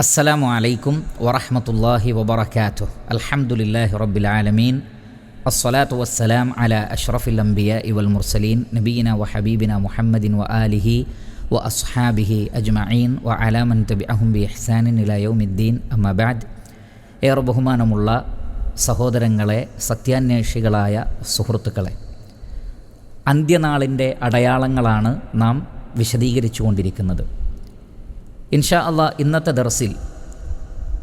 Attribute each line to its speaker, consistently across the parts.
Speaker 1: അസ്സലാമു അലൈക്കും വറഹമത്തല്ലാഹി വബർക്കാത്തു അലഹമുല്ലാഹി റബ്ബിലാലമീൻ അസ്സലാത്തു വസ്സലാം അല അഷ്റഫുൽ അംബിയ ഇവൽ മുർസലീൻ നബീന വ ഹബീബിന മുഹമ്മദിൻ വ ആലിഹി വ അസ്ഹാബിഹി അജ്മഈൻ വ അലാമൻ തബി അഹുബി അഹ്സാനിൻ ഇലയോമിദ്ദീൻ അമ്മബാദ് ഏറെ ബഹുമാനമുള്ള സഹോദരങ്ങളെ സത്യാന്വേഷികളായ സുഹൃത്തുക്കളെ അന്ത്യനാളിൻ്റെ അടയാളങ്ങളാണ് നാം വിശദീകരിച്ചു കൊണ്ടിരിക്കുന്നത് ഇൻഷാ അള്ളാ ഇന്നത്തെ ദർസിൽ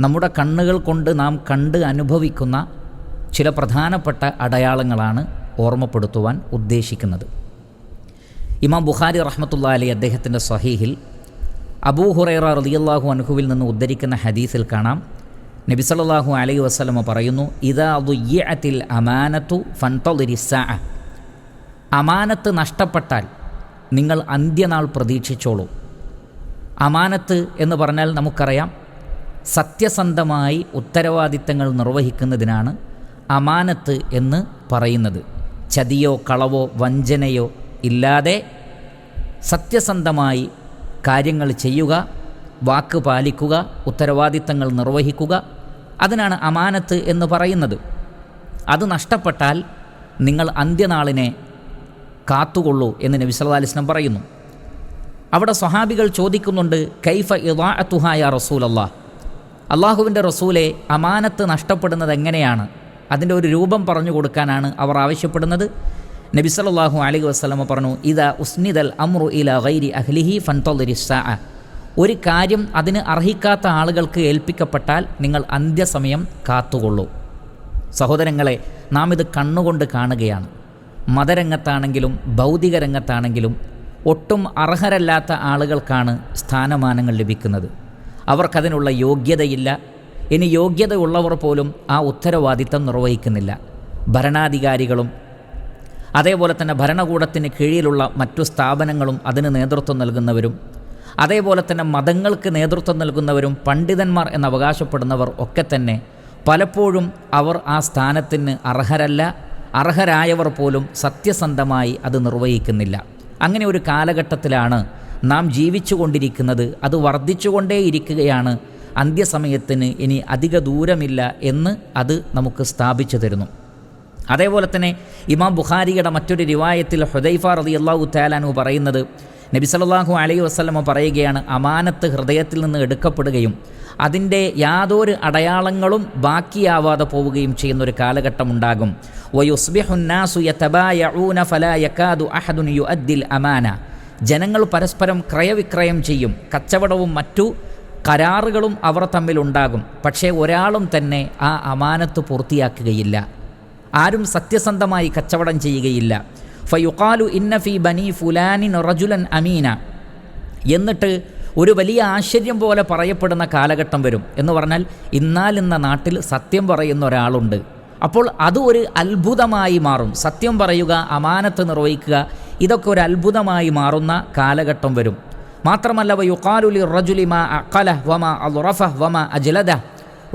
Speaker 1: നമ്മുടെ കണ്ണുകൾ കൊണ്ട് നാം കണ്ട് അനുഭവിക്കുന്ന ചില പ്രധാനപ്പെട്ട അടയാളങ്ങളാണ് ഓർമ്മപ്പെടുത്തുവാൻ ഉദ്ദേശിക്കുന്നത് ഇമാം ബുഖാരി റഹ്മത്തുള്ള അലി അദ്ദേഹത്തിൻ്റെ സഹീഹിൽ അബൂഹുറൈറ ഹുറൈറ റലിയല്ലാഹു അൻഹുവിൽ നിന്ന് ഉദ്ധരിക്കുന്ന ഹദീസിൽ കാണാം നബി അലൈ വസ്ലമ പറയുന്നു ഇതാ അമാനത്തു ഫൻതൊലിരിസ അമാനത്ത് നഷ്ടപ്പെട്ടാൽ നിങ്ങൾ അന്ത്യനാൾ പ്രതീക്ഷിച്ചോളൂ അമാനത്ത് എന്ന് പറഞ്ഞാൽ നമുക്കറിയാം സത്യസന്ധമായി ഉത്തരവാദിത്തങ്ങൾ നിർവഹിക്കുന്നതിനാണ് അമാനത്ത് എന്ന് പറയുന്നത് ചതിയോ കളവോ വഞ്ചനയോ ഇല്ലാതെ സത്യസന്ധമായി കാര്യങ്ങൾ ചെയ്യുക വാക്ക് പാലിക്കുക ഉത്തരവാദിത്തങ്ങൾ നിർവഹിക്കുക അതിനാണ് അമാനത്ത് എന്ന് പറയുന്നത് അത് നഷ്ടപ്പെട്ടാൽ നിങ്ങൾ അന്ത്യനാളിനെ കാത്തുകൊള്ളൂ എന്ന് നബി സല്ലല്ലാഹു പറയുന്നു അവിടെ സ്വഹാബികൾ ചോദിക്കുന്നുണ്ട് കൈഫ ഇവാഅത്തുഹായ റസൂലല്ലാ അള്ളാഹുവിൻ്റെ റസൂലെ അമാനത്ത് നഷ്ടപ്പെടുന്നത് എങ്ങനെയാണ് അതിൻ്റെ ഒരു രൂപം പറഞ്ഞു കൊടുക്കാനാണ് അവർ ആവശ്യപ്പെടുന്നത് നബി സല്ലാഹു അലി വസ്ലമ പറഞ്ഞു ഇത ഉസ്നിദൽ അമ്രു ഇല ഗൈരി അഹ്ലിഹി ഫൻതൊലിരിസ ഒരു കാര്യം അതിന് അർഹിക്കാത്ത ആളുകൾക്ക് ഏൽപ്പിക്കപ്പെട്ടാൽ നിങ്ങൾ അന്ത്യസമയം കാത്തുകൊള്ളൂ സഹോദരങ്ങളെ നാം ഇത് കണ്ണുകൊണ്ട് കാണുകയാണ് മതരംഗത്താണെങ്കിലും ഭൗതിക രംഗത്താണെങ്കിലും ഒട്ടും അർഹരല്ലാത്ത ആളുകൾക്കാണ് സ്ഥാനമാനങ്ങൾ ലഭിക്കുന്നത് അവർക്കതിനുള്ള യോഗ്യതയില്ല ഇനി യോഗ്യത ഉള്ളവർ പോലും ആ ഉത്തരവാദിത്തം നിർവഹിക്കുന്നില്ല ഭരണാധികാരികളും അതേപോലെ തന്നെ ഭരണകൂടത്തിന് കീഴിലുള്ള മറ്റു സ്ഥാപനങ്ങളും അതിന് നേതൃത്വം നൽകുന്നവരും അതേപോലെ തന്നെ മതങ്ങൾക്ക് നേതൃത്വം നൽകുന്നവരും പണ്ഡിതന്മാർ എന്ന് അവകാശപ്പെടുന്നവർ ഒക്കെ തന്നെ പലപ്പോഴും അവർ ആ സ്ഥാനത്തിന് അർഹരല്ല അർഹരായവർ പോലും സത്യസന്ധമായി അത് നിർവഹിക്കുന്നില്ല അങ്ങനെ ഒരു കാലഘട്ടത്തിലാണ് നാം ജീവിച്ചു കൊണ്ടിരിക്കുന്നത് അത് വർദ്ധിച്ചുകൊണ്ടേയിരിക്കുകയാണ് അന്ത്യസമയത്തിന് ഇനി അധിക ദൂരമില്ല എന്ന് അത് നമുക്ക് സ്ഥാപിച്ചു തരുന്നു അതേപോലെ തന്നെ ഇമാം ബുഖാരിയുടെ മറ്റൊരു രിവായത്തിൽ ഹുദൈഫ റതി അള്ളാഹു താലാനു പറയുന്നത് നബി സല്ലാഹു അലൈഹി വസ്ലമ പറയുകയാണ് അമാനത്ത് ഹൃദയത്തിൽ നിന്ന് എടുക്കപ്പെടുകയും അതിൻ്റെ യാതൊരു അടയാളങ്ങളും ബാക്കിയാവാതെ പോവുകയും ചെയ്യുന്ന ഒരു കാലഘട്ടം ഉണ്ടാകും അമാന ജനങ്ങൾ പരസ്പരം ക്രയവിക്രയം ചെയ്യും കച്ചവടവും മറ്റു കരാറുകളും അവർ തമ്മിലുണ്ടാകും പക്ഷേ ഒരാളും തന്നെ ആ അമാനത്ത് പൂർത്തിയാക്കുകയില്ല ആരും സത്യസന്ധമായി കച്ചവടം ചെയ്യുകയില്ല ഇന്ന ഫി ബനി ഫുലാനിൻ റജുലൻ അമീന എന്നിട്ട് ഒരു വലിയ ആശ്ചര്യം പോലെ പറയപ്പെടുന്ന കാലഘട്ടം വരും എന്ന് പറഞ്ഞാൽ ഇന്നാലിന്ന നാട്ടിൽ സത്യം പറയുന്ന ഒരാളുണ്ട് അപ്പോൾ അത് ഒരു അത്ഭുതമായി മാറും സത്യം പറയുക അമാനത്ത് നിർവഹിക്കുക ഇതൊക്കെ ഒരു അത്ഭുതമായി മാറുന്ന കാലഘട്ടം വരും മാത്രമല്ല റജുലി റജുലിമ അക്കല വമ അലുറഫ വമ അജലദ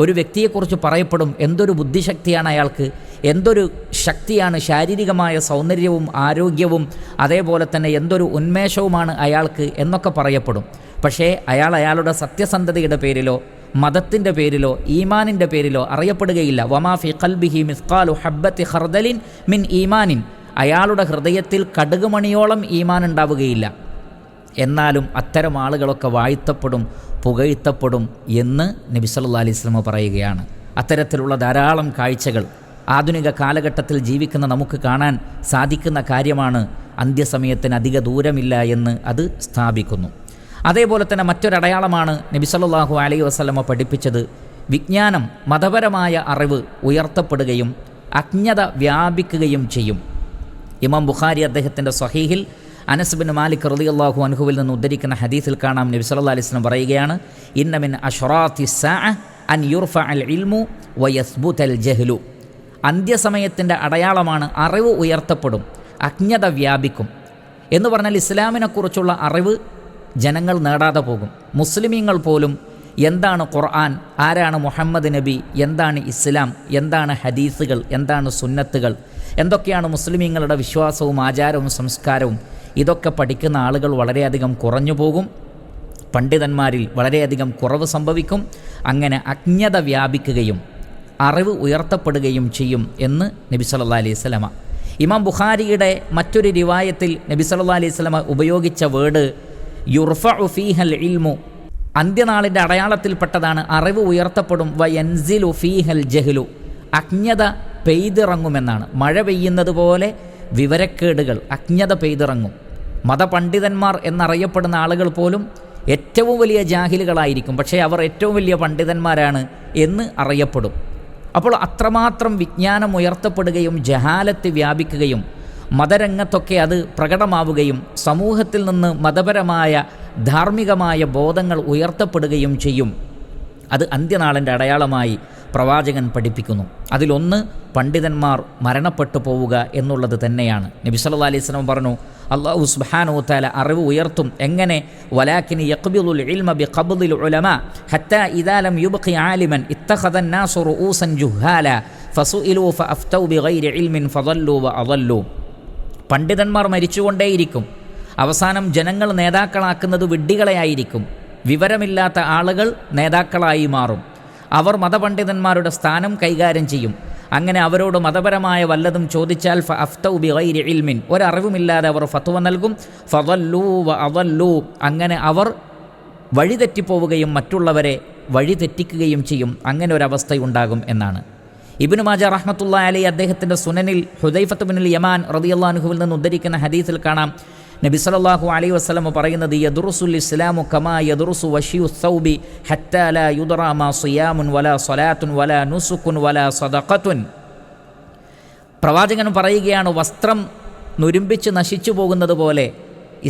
Speaker 1: ഒരു വ്യക്തിയെക്കുറിച്ച് പറയപ്പെടും എന്തൊരു ബുദ്ധിശക്തിയാണ് അയാൾക്ക് എന്തൊരു ശക്തിയാണ് ശാരീരികമായ സൗന്ദര്യവും ആരോഗ്യവും അതേപോലെ തന്നെ എന്തൊരു ഉന്മേഷവുമാണ് അയാൾക്ക് എന്നൊക്കെ പറയപ്പെടും പക്ഷേ അയാൾ അയാളുടെ സത്യസന്ധതയുടെ പേരിലോ മതത്തിൻ്റെ പേരിലോ ഈമാനിൻ്റെ പേരിലോ അറിയപ്പെടുകയില്ല വമാഫി കൽബിഹി മിസ്കാലു ഹബ്ബത്തി ഹർദലിൻ മിൻ ഈമാനിൻ അയാളുടെ ഹൃദയത്തിൽ കടുകുമണിയോളം ഈമാൻ ഉണ്ടാവുകയില്ല എന്നാലും അത്തരം ആളുകളൊക്കെ വാഴ്ത്തപ്പെടും പുകഴ്ത്തപ്പെടും എന്ന് നബി സല്ലാ അലൈഹി സ്വലമ പറയുകയാണ് അത്തരത്തിലുള്ള ധാരാളം കാഴ്ചകൾ ആധുനിക കാലഘട്ടത്തിൽ ജീവിക്കുന്ന നമുക്ക് കാണാൻ സാധിക്കുന്ന കാര്യമാണ് അന്ത്യസമയത്തിന് അധിക ദൂരമില്ല എന്ന് അത് സ്ഥാപിക്കുന്നു അതേപോലെ തന്നെ മറ്റൊരടയാളമാണ് നബി സല്ലാഹു അലൈഹി വസ്ലമ പഠിപ്പിച്ചത് വിജ്ഞാനം മതപരമായ അറിവ് ഉയർത്തപ്പെടുകയും അജ്ഞത വ്യാപിക്കുകയും ചെയ്യും ഇമാം ബുഖാരി അദ്ദേഹത്തിൻ്റെ സ്വഹീഹിൽ അനസ്ബിൻ മാലിക് റലിയല്ലാഹു അനുഹുവിൽ നിന്ന് ഉദ്ധരിക്കുന്ന ഹദീസിൽ കാണാം നബി സല്ലാ അലിസ്ലം പറയുകയാണ് ഇന്നമിൻ അഷറാത്തി അൻ യുർഫ അൽ ഇൽമു വയസ്ബുത്ത് അൽ ജഹ്ലു അന്ത്യസമയത്തിൻ്റെ അടയാളമാണ് അറിവ് ഉയർത്തപ്പെടും അജ്ഞത വ്യാപിക്കും എന്ന് പറഞ്ഞാൽ ഇസ്ലാമിനെക്കുറിച്ചുള്ള അറിവ് ജനങ്ങൾ നേടാതെ പോകും മുസ്ലിമീങ്ങൾ പോലും എന്താണ് ഖുർആൻ ആരാണ് മുഹമ്മദ് നബി എന്താണ് ഇസ്ലാം എന്താണ് ഹദീസുകൾ എന്താണ് സുന്നത്തുകൾ എന്തൊക്കെയാണ് മുസ്ലിമീങ്ങളുടെ വിശ്വാസവും ആചാരവും സംസ്കാരവും ഇതൊക്കെ പഠിക്കുന്ന ആളുകൾ വളരെയധികം കുറഞ്ഞു പോകും പണ്ഡിതന്മാരിൽ വളരെയധികം കുറവ് സംഭവിക്കും അങ്ങനെ അജ്ഞത വ്യാപിക്കുകയും അറിവ് ഉയർത്തപ്പെടുകയും ചെയ്യും എന്ന് നബി സല്ലാ അലൈഹി സ്വലമ ഇമാം ബുഖാരിയുടെ മറ്റൊരു രിവായത്തിൽ നബി സല്ലാ അലൈഹി സ്വലമ ഉപയോഗിച്ച വേർഡ് യുർഫ ഉഫീഹൽ ഇൽമു അന്ത്യനാളിൻ്റെ അടയാളത്തിൽപ്പെട്ടതാണ് അറിവ് ഉയർത്തപ്പെടും വ എൻസിൽ ഉഫീഹൽ ജഹ്ലു അജ്ഞത പെയ്തിറങ്ങുമെന്നാണ് മഴ പെയ്യുന്നത് പോലെ വിവരക്കേടുകൾ അജ്ഞത പെയ്തിറങ്ങും മതപണ്ഡിതന്മാർ എന്നറിയപ്പെടുന്ന ആളുകൾ പോലും ഏറ്റവും വലിയ ജാഹിലുകളായിരിക്കും പക്ഷേ അവർ ഏറ്റവും വലിയ പണ്ഡിതന്മാരാണ് എന്ന് അറിയപ്പെടും അപ്പോൾ അത്രമാത്രം വിജ്ഞാനം ഉയർത്തപ്പെടുകയും ജഹാലത്ത് വ്യാപിക്കുകയും മതരംഗത്തൊക്കെ അത് പ്രകടമാവുകയും സമൂഹത്തിൽ നിന്ന് മതപരമായ ധാർമ്മികമായ ബോധങ്ങൾ ഉയർത്തപ്പെടുകയും ചെയ്യും അത് അന്ത്യനാളിൻ്റെ അടയാളമായി പ്രവാചകൻ പഠിപ്പിക്കുന്നു അതിലൊന്ന് പണ്ഡിതന്മാർ മരണപ്പെട്ടു പോവുക എന്നുള്ളത് തന്നെയാണ് നബി സല്ലാ അലൈഹി സ്വലം പറഞ്ഞു അള്ളാഹു സുബാനു താല അറിവ് ഉയർത്തും എങ്ങനെ വലാക്കിനി ഇൽമ ബി ഉലമ ആലിമൻ ജുഹാല ബിഗൈരി ഇൽമിൻ വ പണ്ഡിതന്മാർ മരിച്ചുകൊണ്ടേയിരിക്കും അവസാനം ജനങ്ങൾ നേതാക്കളാക്കുന്നത് വിഡ്ഢികളെയായിരിക്കും വിവരമില്ലാത്ത ആളുകൾ നേതാക്കളായി മാറും അവർ മതപണ്ഡിതന്മാരുടെ സ്ഥാനം കൈകാര്യം ചെയ്യും അങ്ങനെ അവരോട് മതപരമായ വല്ലതും ചോദിച്ചാൽ ഫ അഫ്തൗബി ഗൈരി ഇൽമിൻ ഒരറിവുമില്ലാതെ അവർ ഫത്വ നൽകും ഫതല്ലൂ വ അവല്ലൂ അങ്ങനെ അവർ വഴിതെറ്റിപ്പോവുകയും മറ്റുള്ളവരെ വഴിതെറ്റിക്കുകയും ചെയ്യും അങ്ങനെ ഒരവസ്ഥയുണ്ടാകും എന്നാണ് ഇബിനു മാജ റഹ്മത്തുള്ള അലി അദ്ദേഹത്തിൻ്റെ സുനനിൽ ഹുദൈഫത്ത് ബിനുൽ യമാൻ റതിയുള്ള അനുഹുവിൽ നിന്ന് ഉദ്ധരിക്കുന്ന ഹദീസിൽ കാണാം നബി സലാഹു അലൈ വസ്ലമ പറയുന്നത് യദുറുസുൽ ഇസ്ലാമു കമാ യദുറുസു വഷിയു സൗബി ഹറ്റാല യുദറാമ സുയാമുൻ വല സൊലാത്തുൻ വല നുസുക്കുൻ വല സദഖത്തുൻ പ്രവാചകൻ പറയുകയാണ് വസ്ത്രം നുരുമ്പിച്ച് നശിച്ചു പോകുന്നത് പോലെ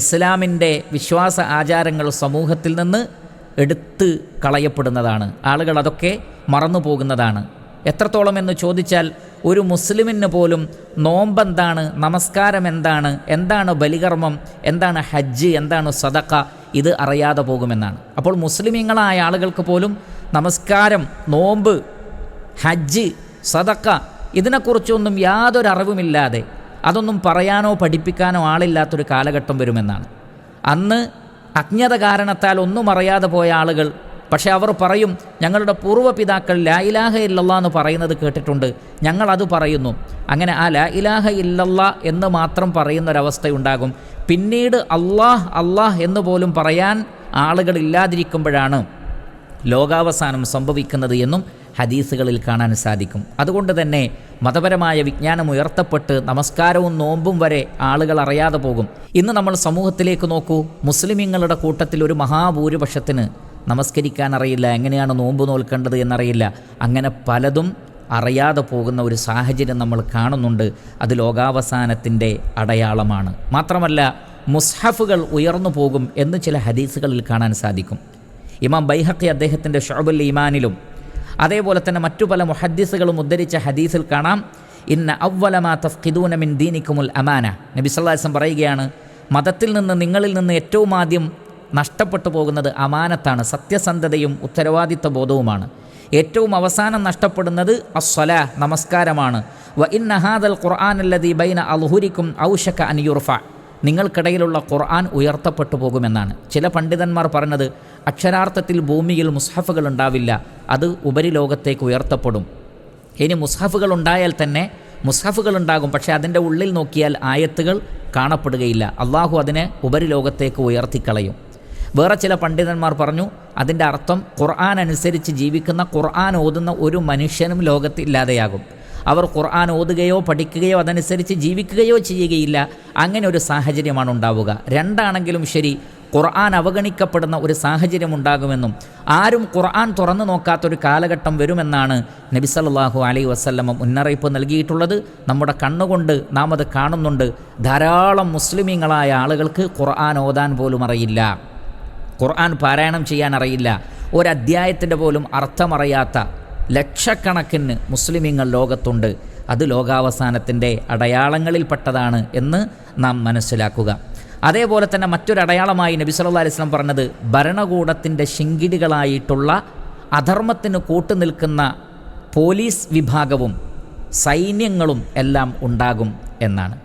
Speaker 1: ഇസ്ലാമിൻ്റെ വിശ്വാസ ആചാരങ്ങൾ സമൂഹത്തിൽ നിന്ന് എടുത്ത് കളയപ്പെടുന്നതാണ് ആളുകൾ അതൊക്കെ മറന്നു പോകുന്നതാണ് എത്രത്തോളം എന്ന് ചോദിച്ചാൽ ഒരു മുസ്ലിമിന് പോലും നോമ്പെന്താണ് നമസ്കാരം എന്താണ് എന്താണ് ബലികർമ്മം എന്താണ് ഹജ്ജ് എന്താണ് സദക്ക ഇത് അറിയാതെ പോകുമെന്നാണ് അപ്പോൾ മുസ്ലിമിങ്ങളായ ആളുകൾക്ക് പോലും നമസ്കാരം നോമ്പ് ഹജ്ജ് സദക്ക ഇതിനെക്കുറിച്ചൊന്നും യാതൊരു അറിവുമില്ലാതെ അതൊന്നും പറയാനോ പഠിപ്പിക്കാനോ ആളില്ലാത്തൊരു കാലഘട്ടം വരുമെന്നാണ് അന്ന് അജ്ഞത കാരണത്താൽ ഒന്നും അറിയാതെ പോയ ആളുകൾ പക്ഷേ അവർ പറയും ഞങ്ങളുടെ പൂർവ്വപിതാക്കൾ ലാ ഇലാഹ ഇല്ലല്ലാ എന്ന് പറയുന്നത് കേട്ടിട്ടുണ്ട് ഞങ്ങൾ അത് പറയുന്നു അങ്ങനെ ആ ലാ ഇലാഹ ഇല്ലല്ലാ എന്ന് മാത്രം പറയുന്നൊരവസ്ഥയുണ്ടാകും പിന്നീട് അള്ളാഹ് അള്ളാഹ് എന്ന് പോലും പറയാൻ ആളുകളില്ലാതിരിക്കുമ്പോഴാണ് ലോകാവസാനം സംഭവിക്കുന്നത് എന്നും ഹദീസുകളിൽ കാണാൻ സാധിക്കും അതുകൊണ്ട് തന്നെ മതപരമായ വിജ്ഞാനം ഉയർത്തപ്പെട്ട് നമസ്കാരവും നോമ്പും വരെ ആളുകൾ അറിയാതെ പോകും ഇന്ന് നമ്മൾ സമൂഹത്തിലേക്ക് നോക്കൂ മുസ്ലിമിങ്ങളുടെ കൂട്ടത്തിൽ ഒരു മഹാഭൂരിപക്ഷത്തിന് നമസ്കരിക്കാൻ അറിയില്ല എങ്ങനെയാണ് നോമ്പ് നോൽക്കേണ്ടത് എന്നറിയില്ല അങ്ങനെ പലതും അറിയാതെ പോകുന്ന ഒരു സാഹചര്യം നമ്മൾ കാണുന്നുണ്ട് അത് ലോകാവസാനത്തിൻ്റെ അടയാളമാണ് മാത്രമല്ല മുസ്ഹഫുകൾ ഉയർന്നു പോകും എന്ന് ചില ഹദീസുകളിൽ കാണാൻ സാധിക്കും ഇമാം ബൈഹക്കി അദ്ദേഹത്തിൻ്റെ ഷോബുൽ ഇമാനിലും അതേപോലെ തന്നെ മറ്റു പല മുഹദ്ദീസുകളും ഉദ്ധരിച്ച ഹദീസിൽ കാണാം ഇന്ന അവലമാ തഫ്ഖിദൂന മിൻ ദീനിക്കുമുൽ അമാന നബി സല്ലാസം പറയുകയാണ് മതത്തിൽ നിന്ന് നിങ്ങളിൽ നിന്ന് ഏറ്റവും ആദ്യം നഷ്ടപ്പെട്ടു പോകുന്നത് അമാനത്താണ് സത്യസന്ധതയും ഉത്തരവാദിത്വ ബോധവുമാണ് ഏറ്റവും അവസാനം നഷ്ടപ്പെടുന്നത് അസ്വല നമസ്കാരമാണ് വ ഇൻ നഹാദൽ ഖുർആൻ അല്ലതി ബൈന അൽഹുരിക്കും ഔഷക അനിയുർഫ നിങ്ങൾക്കിടയിലുള്ള ഖുർആൻ ഉയർത്തപ്പെട്ടു പോകുമെന്നാണ് ചില പണ്ഡിതന്മാർ പറഞ്ഞത് അക്ഷരാർത്ഥത്തിൽ ഭൂമിയിൽ മുസ്ഹഫുകൾ ഉണ്ടാവില്ല അത് ഉപരിലോകത്തേക്ക് ഉയർത്തപ്പെടും ഇനി മുസ്ഹഫുകൾ ഉണ്ടായാൽ തന്നെ മുസ്ഹഫുകൾ ഉണ്ടാകും പക്ഷേ അതിൻ്റെ ഉള്ളിൽ നോക്കിയാൽ ആയത്തുകൾ കാണപ്പെടുകയില്ല അള്ളാഹു അതിനെ ഉപരിലോകത്തേക്ക് ഉയർത്തിക്കളയും വേറെ ചില പണ്ഡിതന്മാർ പറഞ്ഞു അതിൻ്റെ അർത്ഥം ഖുർആൻ അനുസരിച്ച് ജീവിക്കുന്ന ഖുർആൻ ഓതുന്ന ഒരു മനുഷ്യനും ലോകത്തില്ലാതെയാകും അവർ ഖുർആൻ ഓതുകയോ പഠിക്കുകയോ അതനുസരിച്ച് ജീവിക്കുകയോ ചെയ്യുകയില്ല അങ്ങനെ ഒരു സാഹചര്യമാണ് ഉണ്ടാവുക രണ്ടാണെങ്കിലും ശരി ഖുർആൻ അവഗണിക്കപ്പെടുന്ന ഒരു സാഹചര്യം ഉണ്ടാകുമെന്നും ആരും ഖുർആൻ തുറന്നു നോക്കാത്തൊരു കാലഘട്ടം വരുമെന്നാണ് നബി സല്ലാഹു അലൈ വസ്ല്ലമ മുന്നറിയിപ്പ് നൽകിയിട്ടുള്ളത് നമ്മുടെ കണ്ണുകൊണ്ട് നാം അത് കാണുന്നുണ്ട് ധാരാളം മുസ്ലിമീങ്ങളായ ആളുകൾക്ക് ഖുർആൻ ഓതാൻ പോലും അറിയില്ല ഖുർആൻ പാരായണം ചെയ്യാൻ അറിയില്ല ഒരധ്യായത്തിൻ്റെ പോലും അർത്ഥമറിയാത്ത ലക്ഷക്കണക്കിന് മുസ്ലിമീങ്ങൾ ലോകത്തുണ്ട് അത് ലോകാവസാനത്തിൻ്റെ അടയാളങ്ങളിൽപ്പെട്ടതാണ് എന്ന് നാം മനസ്സിലാക്കുക അതേപോലെ തന്നെ മറ്റൊരു അടയാളമായി നബി സല്ലാ അലിസ്ലാം പറഞ്ഞത് ഭരണകൂടത്തിൻ്റെ ശിങ്കിടികളായിട്ടുള്ള അധർമ്മത്തിന് കൂട്ടുനിൽക്കുന്ന പോലീസ് വിഭാഗവും സൈന്യങ്ങളും എല്ലാം ഉണ്ടാകും എന്നാണ്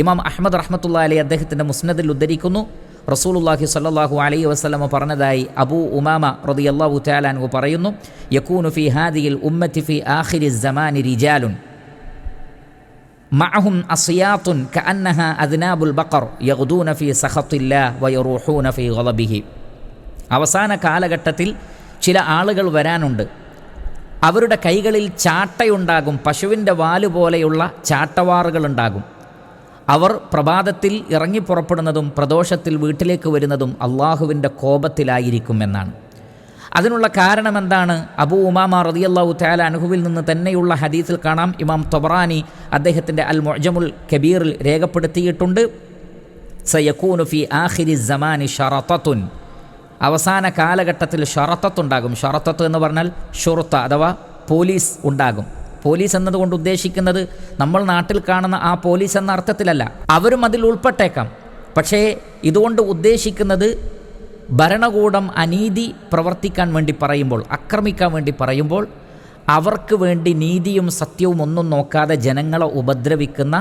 Speaker 1: ഇമാം അഹമ്മദ് റഹ്മത്തുള്ള അലി അദ്ദേഹത്തിൻ്റെ മുസ്നദിൽ ഉദ്ധരിക്കുന്നു റസൂലുല്ലാഹി സല്ലാഹു അലൈ വസ്ലമ പറഞ്ഞതായി അബൂ ഉമാമ റതി അള്ളാഹു താലാൻഹു പറയുന്നു യക്കൂനു ഫി ഹാദിയിൽ ഉമ്മത്തി ഫി ആഖിരി സമാനി റിജാലുൻ മഅഹും അസിയാത്തുൻ കഅന്നഹ അദ്നാബുൽ ബക്കർ യഹുദൂന ഫി സഹത്തില്ല വയറൂഹൂന ഫി ഗലബിഹി അവസാന കാലഘട്ടത്തിൽ ചില ആളുകൾ വരാനുണ്ട് അവരുടെ കൈകളിൽ ചാട്ടയുണ്ടാകും പശുവിൻ്റെ വാല് പോലെയുള്ള ചാട്ടവാറുകളുണ്ടാകും അവർ പ്രഭാതത്തിൽ ഇറങ്ങി പുറപ്പെടുന്നതും പ്രദോഷത്തിൽ വീട്ടിലേക്ക് വരുന്നതും അള്ളാഹുവിൻ്റെ കോപത്തിലായിരിക്കും എന്നാണ് അതിനുള്ള കാരണം എന്താണ് അബു ഉമാമ അള്ളാഹു താല അനുഹുവിൽ നിന്ന് തന്നെയുള്ള ഹദീസിൽ കാണാം ഇമാം തൊബറാനി അദ്ദേഹത്തിൻ്റെ അൽ മൊജമുൽ കബീറിൽ രേഖപ്പെടുത്തിയിട്ടുണ്ട് സയക്കൂനു ഫി ആഹിരി സമാനി ഷറത്തുൻ അവസാന കാലഘട്ടത്തിൽ ഷറത്തത്തുണ്ടാകും ഷറത്തത്ത് എന്ന് പറഞ്ഞാൽ ഷുറുത്ത അഥവാ പോലീസ് ഉണ്ടാകും പോലീസ് എന്നതുകൊണ്ട് ഉദ്ദേശിക്കുന്നത് നമ്മൾ നാട്ടിൽ കാണുന്ന ആ പോലീസ് എന്ന അർത്ഥത്തിലല്ല അവരും അതിൽ ഉൾപ്പെട്ടേക്കാം പക്ഷേ ഇതുകൊണ്ട് ഉദ്ദേശിക്കുന്നത് ഭരണകൂടം അനീതി പ്രവർത്തിക്കാൻ വേണ്ടി പറയുമ്പോൾ ആക്രമിക്കാൻ വേണ്ടി പറയുമ്പോൾ അവർക്ക് വേണ്ടി നീതിയും സത്യവും ഒന്നും നോക്കാതെ ജനങ്ങളെ ഉപദ്രവിക്കുന്ന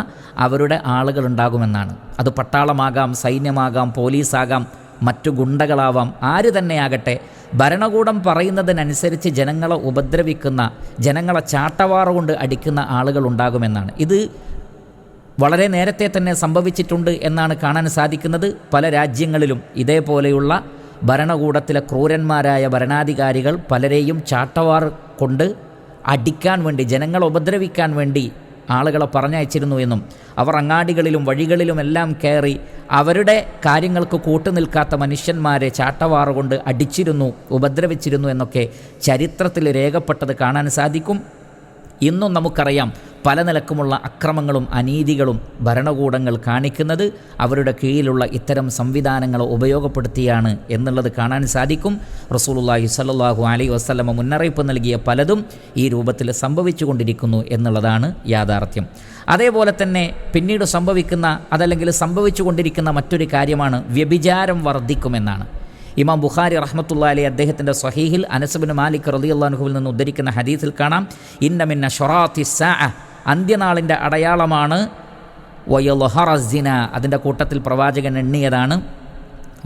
Speaker 1: അവരുടെ ആളുകളുണ്ടാകുമെന്നാണ് അത് പട്ടാളമാകാം സൈന്യമാകാം പോലീസാകാം മറ്റു ഗുണ്ടകളാവാം ആര് തന്നെയാകട്ടെ ഭരണകൂടം പറയുന്നതിനനുസരിച്ച് ജനങ്ങളെ ഉപദ്രവിക്കുന്ന ജനങ്ങളെ ചാട്ടവാറ കൊണ്ട് അടിക്കുന്ന ആളുകൾ ഉണ്ടാകുമെന്നാണ് ഇത് വളരെ നേരത്തെ തന്നെ സംഭവിച്ചിട്ടുണ്ട് എന്നാണ് കാണാൻ സാധിക്കുന്നത് പല രാജ്യങ്ങളിലും ഇതേപോലെയുള്ള ഭരണകൂടത്തിലെ ക്രൂരന്മാരായ ഭരണാധികാരികൾ പലരെയും ചാട്ടവാർ കൊണ്ട് അടിക്കാൻ വേണ്ടി ജനങ്ങളെ ഉപദ്രവിക്കാൻ വേണ്ടി ആളുകളെ പറഞ്ഞയച്ചിരുന്നു എന്നും അവർ അങ്ങാടികളിലും വഴികളിലുമെല്ലാം കയറി അവരുടെ കാര്യങ്ങൾക്ക് കൂട്ടുനിൽക്കാത്ത മനുഷ്യന്മാരെ ചാട്ടവാറുകൊണ്ട് അടിച്ചിരുന്നു ഉപദ്രവിച്ചിരുന്നു എന്നൊക്കെ ചരിത്രത്തിൽ രേഖപ്പെട്ടത് കാണാൻ സാധിക്കും ഇന്നും നമുക്കറിയാം പല നിലക്കുമുള്ള അക്രമങ്ങളും അനീതികളും ഭരണകൂടങ്ങൾ കാണിക്കുന്നത് അവരുടെ കീഴിലുള്ള ഇത്തരം സംവിധാനങ്ങൾ ഉപയോഗപ്പെടുത്തിയാണ് എന്നുള്ളത് കാണാൻ സാധിക്കും റസൂലുല്ലാഹി സല്ലാഹു അലൈ വസ്ലമ മുന്നറിയിപ്പ് നൽകിയ പലതും ഈ രൂപത്തിൽ സംഭവിച്ചുകൊണ്ടിരിക്കുന്നു എന്നുള്ളതാണ് യാഥാർത്ഥ്യം അതേപോലെ തന്നെ പിന്നീട് സംഭവിക്കുന്ന അതല്ലെങ്കിൽ സംഭവിച്ചുകൊണ്ടിരിക്കുന്ന മറ്റൊരു കാര്യമാണ് വ്യഭിചാരം വർദ്ധിക്കുമെന്നാണ് ഇമാം ബുഖാരി റഹ്മത്തുള്ള അലി അദ്ദേഹത്തിൻ്റെ സഹീഹിൽ അനസബിൻ മാലിക് റലിയുള്ളാഹുവിൽ നിന്ന് ഉദ്ധരിക്കുന്ന ഹദീസിൽ കാണാം ഇന്നമിന്ന ഷൊറാത്തി അന്ത്യനാളിൻ്റെ അടയാളമാണ് വയൊലഹറസിന അതിൻ്റെ കൂട്ടത്തിൽ പ്രവാചകൻ എണ്ണിയതാണ്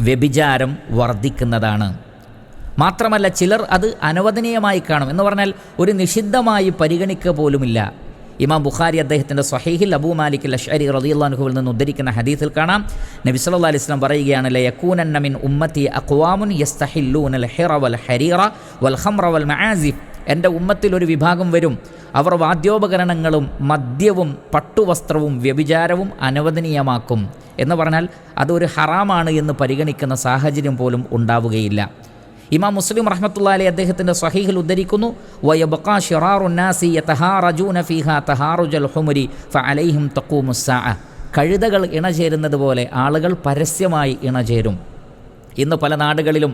Speaker 1: വ്യഭിചാരം വർദ്ധിക്കുന്നതാണ് മാത്രമല്ല ചിലർ അത് അനവദനീയമായി കാണും എന്ന് പറഞ്ഞാൽ ഒരു നിഷിദ്ധമായി പരിഗണിക്കുക പോലുമില്ല ഇമാം ബുഖാരി അദ്ദേഹത്തിൻ്റെ സൊഹീഹിൽ അബൂ മാലിക് ലഷ്അരി റദിയുള്ളാൻഹുവിൽ നിന്ന് ഉദ്ധരിക്കുന്ന ഹദീസിൽ കാണാം നബി സല്ലാ അലൈഹി സ്വലം പറയുകയാണ് ലയക്കൂനന്നമിൻ ഉമ്മത്തി അക്വാമുൻ യസ്തഹില്ലൂൻ അൽ ഹിറ വൽ ഹരീറ വൽ ഹംറ വൽ മആസിഫ് എൻ്റെ ഉമ്മത്തിൽ ഒരു വിഭാഗം വരും അവർ വാദ്യോപകരണങ്ങളും മദ്യവും പട്ടുവസ്ത്രവും വ്യഭിചാരവും അനവദനീയമാക്കും എന്ന് പറഞ്ഞാൽ അതൊരു ഹറാമാണ് എന്ന് പരിഗണിക്കുന്ന സാഹചര്യം പോലും ഉണ്ടാവുകയില്ല ഇമാം മുസ്ലിം റഹ്മത്തുള്ള അലി അദ്ദേഹത്തിൻ്റെ സഹീഹിൽ ഉദ്ധരിക്കുന്നു തഹാറുജൽ ഹുമരി കഴുതകൾ ഇണചേരുന്നത് പോലെ ആളുകൾ പരസ്യമായി ഇണചേരും ഇന്ന് പല നാടുകളിലും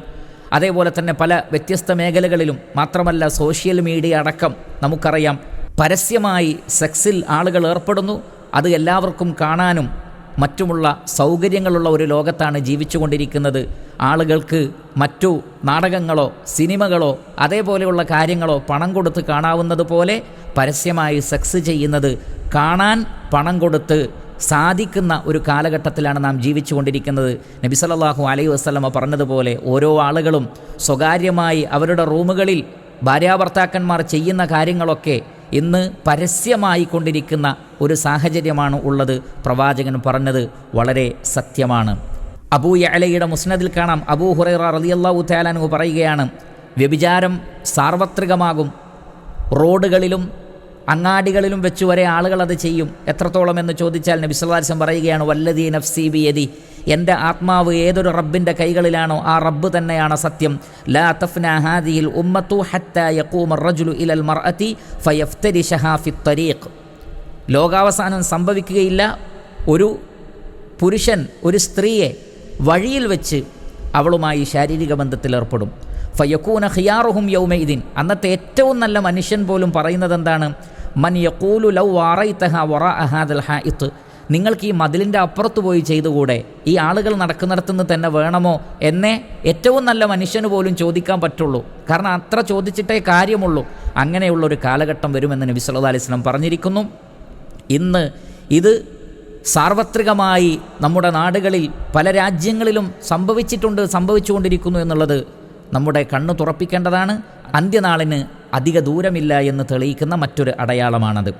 Speaker 1: അതേപോലെ തന്നെ പല വ്യത്യസ്ത മേഖലകളിലും മാത്രമല്ല സോഷ്യൽ മീഡിയ അടക്കം നമുക്കറിയാം പരസ്യമായി സെക്സിൽ ആളുകൾ ഏർപ്പെടുന്നു അത് എല്ലാവർക്കും കാണാനും മറ്റുമുള്ള സൗകര്യങ്ങളുള്ള ഒരു ലോകത്താണ് ജീവിച്ചുകൊണ്ടിരിക്കുന്നത് ആളുകൾക്ക് മറ്റു നാടകങ്ങളോ സിനിമകളോ അതേപോലെയുള്ള കാര്യങ്ങളോ പണം കൊടുത്ത് കാണാവുന്നത് പോലെ പരസ്യമായി സെക്സ് ചെയ്യുന്നത് കാണാൻ പണം കൊടുത്ത് സാധിക്കുന്ന ഒരു കാലഘട്ടത്തിലാണ് നാം ജീവിച്ചു കൊണ്ടിരിക്കുന്നത് നബിസലല്ലാഹു അലൈഹി വസ്ലമ പറഞ്ഞതുപോലെ ഓരോ ആളുകളും സ്വകാര്യമായി അവരുടെ റൂമുകളിൽ ഭാര്യാഭർത്താക്കന്മാർ ചെയ്യുന്ന കാര്യങ്ങളൊക്കെ ഇന്ന് പരസ്യമായി കൊണ്ടിരിക്കുന്ന ഒരു സാഹചര്യമാണ് ഉള്ളത് പ്രവാചകൻ പറഞ്ഞത് വളരെ സത്യമാണ് അബൂ അലയുടെ മുസ്നദിൽ കാണാം അബൂ ഹുറൈറ റലിയല്ലാഹു തേലാനു പറയുകയാണ് വ്യഭിചാരം സാർവത്രികമാകും റോഡുകളിലും അങ്ങാടികളിലും വെച്ചു വരെ ആളുകൾ അത് ചെയ്യും എത്രത്തോളം എന്ന് ചോദിച്ചാൽ നബി പറയുകയാണ് വല്ലതി നഫ്സി ബിയതി എൻ്റെ ആത്മാവ് ഏതൊരു റബ്ബിൻ്റെ കൈകളിലാണോ ആ റബ്ബ് തന്നെയാണ് സത്യം ലാ തഫ്ന ഹാദിയിൽ ഉമ്മത്തു ഹത്ത യക്കൂം റജുലു ഇലൽ മർഅത്തി ഫയഫ്തരി ഷഹാഫി തരീഖ് ലോകാവസാനം സംഭവിക്കുകയില്ല ഒരു പുരുഷൻ ഒരു സ്ത്രീയെ വഴിയിൽ വെച്ച് അവളുമായി ശാരീരിക ബന്ധത്തിൽ ഏർപ്പെടും ഫയക്കൂന ഹിയാറുഹും യൗമൈദിൻ അന്നത്തെ ഏറ്റവും നല്ല മനുഷ്യൻ പോലും പറയുന്നത് എന്താണ് മൻ യക്കൂലു ലൗ വാറൈത്തഹ വറ അഹാദൽ ഹ ഇത്ത് നിങ്ങൾക്ക് ഈ മതിലിൻ്റെ അപ്പുറത്ത് പോയി ചെയ്തുകൂടെ ഈ ആളുകൾ നടക്കുന്നിടത്തുനിന്ന് തന്നെ വേണമോ എന്നെ ഏറ്റവും നല്ല മനുഷ്യന് പോലും ചോദിക്കാൻ പറ്റുള്ളൂ കാരണം അത്ര ചോദിച്ചിട്ടേ കാര്യമുള്ളൂ ഒരു കാലഘട്ടം വരുമെന്ന് നബി സല്ലാ അലൈഹി സ്വലം പറഞ്ഞിരിക്കുന്നു ഇന്ന് ഇത് സാർവത്രികമായി നമ്മുടെ നാടുകളിൽ പല രാജ്യങ്ങളിലും സംഭവിച്ചിട്ടുണ്ട് സംഭവിച്ചുകൊണ്ടിരിക്കുന്നു എന്നുള്ളത് നമ്മുടെ കണ്ണ് തുറപ്പിക്കേണ്ടതാണ് അന്ത്യനാളിന് അധിക ദൂരമില്ല എന്ന് തെളിയിക്കുന്ന മറ്റൊരു അടയാളമാണത്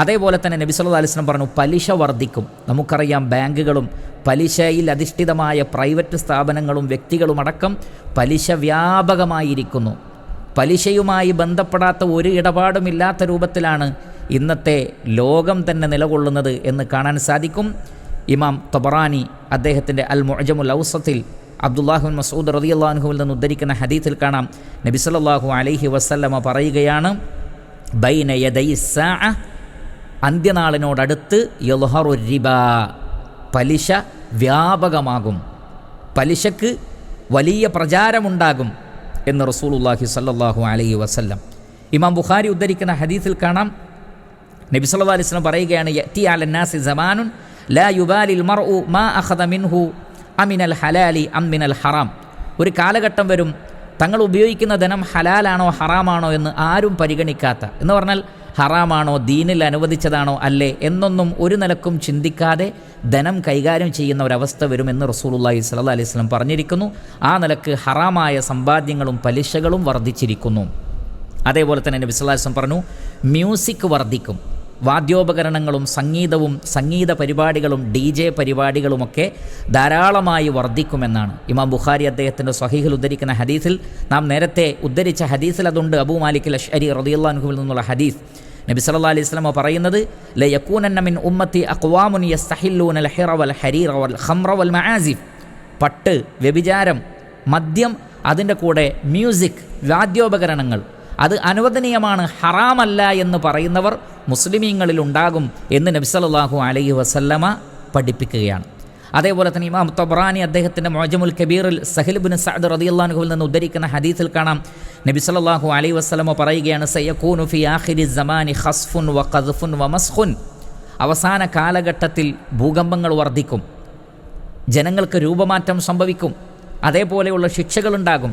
Speaker 1: അതേപോലെ തന്നെ നബി അലിസ്ലം പറഞ്ഞു പലിശ വർദ്ധിക്കും നമുക്കറിയാം ബാങ്കുകളും പലിശയിൽ അധിഷ്ഠിതമായ പ്രൈവറ്റ് സ്ഥാപനങ്ങളും വ്യക്തികളുമടക്കം പലിശ വ്യാപകമായിരിക്കുന്നു പലിശയുമായി ബന്ധപ്പെടാത്ത ഒരു ഇടപാടും ഇല്ലാത്ത രൂപത്തിലാണ് ഇന്നത്തെ ലോകം തന്നെ നിലകൊള്ളുന്നത് എന്ന് കാണാൻ സാധിക്കും ഇമാം തൊബറാനി അദ്ദേഹത്തിൻ്റെ അൽ മുഅജമുൽ ഔസത്തിൽ അബ്ദുല്ലാഹുൻ മസൂദ് റതിയല്ലാഹുവിൽ നിന്ന് ഉദ്ധരിക്കുന്ന ഹദീത്തിൽ കാണാം നബിസലല്ലാഹു അലൈഹി വസല്ലമ പറയുകയാണ് അന്ത്യനാളിനോടടുത്ത് റിബ പലിശ വ്യാപകമാകും പലിശക്ക് വലിയ പ്രചാരമുണ്ടാകും എന്ന് റസൂലുല്ലാഹി സല്ലാഹു അലൈഹി വസല്ലം ഇമാം ബുഖാരി ഉദ്ധരിക്കുന്ന ഹദീസിൽ കാണാം നബി സല്ലാ അലൈഹി പറയുകയാണ് അലന്നാസി ലാ യുബാലിൽ മർഉ മാ അഖദ മിൻഹു അമിനൽ ഹലാലി അമ്മിനൽ ഹറാം ഒരു കാലഘട്ടം വരും തങ്ങൾ ഉപയോഗിക്കുന്ന ധനം ഹലാലാണോ ഹറാമാണോ എന്ന് ആരും പരിഗണിക്കാത്ത എന്ന് പറഞ്ഞാൽ ഹറാമാണോ ദീനിൽ അനുവദിച്ചതാണോ അല്ലേ എന്നൊന്നും ഒരു നിലക്കും ചിന്തിക്കാതെ ധനം കൈകാര്യം ചെയ്യുന്ന ഒരവസ്ഥ വരുമെന്ന് റസൂലുല്ലാഹി സ്വല്ലാ അലൈഹി സ്വലം പറഞ്ഞിരിക്കുന്നു ആ നിലക്ക് ഹറാമായ സമ്പാദ്യങ്ങളും പലിശകളും വർദ്ധിച്ചിരിക്കുന്നു അതേപോലെ തന്നെ നബി സ്വലാസ്ലം പറഞ്ഞു മ്യൂസിക് വർദ്ധിക്കും വാദ്യോപകരണങ്ങളും സംഗീതവും സംഗീത പരിപാടികളും ഡി ജെ പരിപാടികളുമൊക്കെ ധാരാളമായി വർദ്ധിക്കുമെന്നാണ് ഇമാം ബുഖാരി അദ്ദേഹത്തിൻ്റെ സ്വഹീഹിൽ ഉദ്ധരിക്കുന്ന ഹദീസിൽ നാം നേരത്തെ ഉദ്ധരിച്ച ഹദീസിൽ അതുണ്ട് അബു മാലിക് ലഷ്അരി റദിയുല്ലാൻഹുവിൽ നിന്നുള്ള ഹദീസ് നബി സല്ലാ അലൈഹി സ്വലമ പറയുന്നത് ലയക്കൂനന്നമിൻ ഉമ്മത്തി അക്വാമുൻ യസ്തഹില്ലൂൻ അൽ ഹിറ വൽ ഹരീർ വൽ ഖംറ വൽ മആസിഫ് പട്ട് വ്യഭിചാരം മദ്യം അതിൻ്റെ കൂടെ മ്യൂസിക് വാദ്യോപകരണങ്ങൾ അത് അനുവദനീയമാണ് ഹറാമല്ല എന്ന് പറയുന്നവർ മുസ്ലിമീങ്ങളിൽ ഉണ്ടാകും എന്ന് നബ്സലല്ലാഹു അലൈഹി വസല്ലമ പഠിപ്പിക്കുകയാണ് അതേപോലെ തന്നെ ഇമാം തൊബ്രാനി അദ്ദേഹത്തിൻ്റെ മോജമുൽ കബീറിൽ സഹിൽബിൻ സഅദ് റദിയുല്ലാൻഹുവിൽ നിന്ന് ഉദ്ധരിക്കുന്ന ഹദീസിൽ കാണാം നബി സലാഹു അലൈ വസ്ലമ പറയുകയാണ് സയ്യക്കൂനു ഫി ആഖിരി സമാനി ഹസ്ഫുൻ വ ഖദ്ഫുൻ വ മസ്ഖുൻ അവസാന കാലഘട്ടത്തിൽ ഭൂകമ്പങ്ങൾ വർദ്ധിക്കും ജനങ്ങൾക്ക് രൂപമാറ്റം സംഭവിക്കും അതേപോലെയുള്ള ശിക്ഷകളുണ്ടാകും